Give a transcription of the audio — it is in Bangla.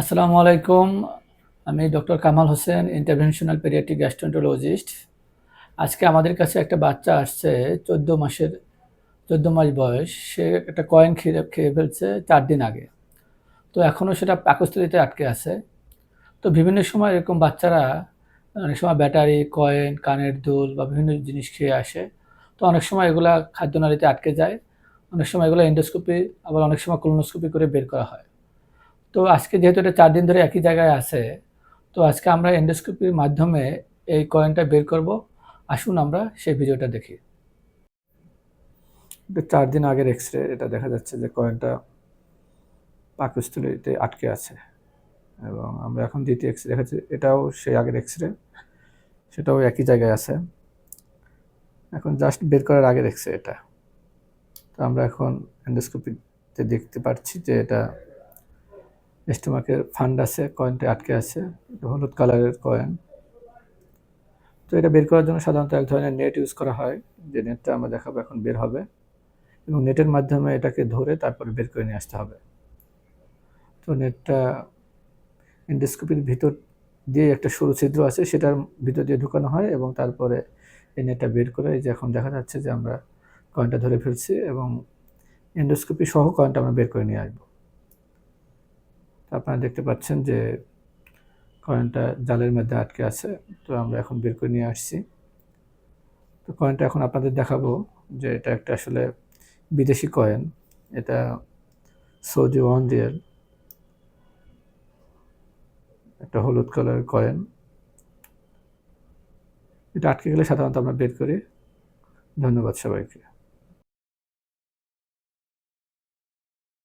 আসসালামু আলাইকুম। আমি doctor Kamal Hossain, interventional pediatric gastroenterologist আজকে আমাদের কাছে একটা বাচ্চা আসছে, চোদ্দ মাসের, চোদ্দ মাস বয়স। সে একটা কয়েন খেয়ে খেয়ে ফেলছে চার দিন আগে। তো এখনও সেটা পাকস্থলিতে আটকে আছে। তো বিভিন্ন সময় এরকম বাচ্চারা অনেক সময় ব্যাটারি, কয়েন, কানের দুল বা বিভিন্ন জিনিস খেয়ে আসে। তো অনেক সময় এগুলা খাদ্যনালীতে আটকে যায়। অনেক সময় এগুলো এন্ডোস্কোপি আবার অনেক সময় কোলোনোস্কোপি করে বের করা হয়। তো আজকে যেহেতু এটা চার দিন ধরে একই জায়গায় আছে, তো আজকে আমরা এন্ডোস্কোপির মাধ্যমে এই কয়েনটা বের করব। আসুন আমরা সেই ভিডিওটা দেখি। চার দিন আগের এক্স রে এটা দেখা যাচ্ছে যে কয়েনটা পাকস্থলীতে আটকে আছে। এবং আমরা এখন দ্বিতীয় এক্স রে দেখাচ্ছি, এটাও সেই আগের এক্স রে সেটাও একই জায়গায় আছে। এখন জাস্ট বের করার আগের এক্স রে এটা। তো আমরা এখন এন্ডোস্কোপিতে দেখতে পাচ্ছি যে এটা স্টোমাকের ফান্ড আছে, কয়েনটা আটকে আছে হলুদ কালারের কয়েন। তো এটা বের করার জন্য সাধারণত এক ধরনের নেট ইউজ করা হয়, যে নেটটা আমরা দেখাবো এখন বের হবে। এবং নেটের মাধ্যমে এটাকে ধরে তারপরে বের করে নিয়ে আসতে হবে। তো নেটটা ইন্ডোস্কোপির ভিতর দিয়ে একটা সরু ছিদ্র আছে, সেটার ভিতর দিয়ে ঢুকানো হয় এবং তারপরে এই নেটটা বের করে এই যে এখন দেখা যাচ্ছে যে আমরা কয়েনটা ধরে ফেলছি এবং এন্ডোস্কোপি সহ কয়েনটা আমরা বের করে নিয়ে আসব। আপনারা দেখতে পাচ্ছেন যে কয়েনটা জালের মধ্যে আটকে আছে। তো আমরা এখন বের করে নিয়ে আসছি। তো কয়েনটা এখন আপনাদের দেখাবো যে এটা একটা আসলে বিদেশি কয়েন এটা সৌদি ওয়ান রিয়াল একটা হলুদ কালারের কয়েন এটা আটকে গেলে সাধারণত আমরা বের করি। ধন্যবাদ সবাইকে।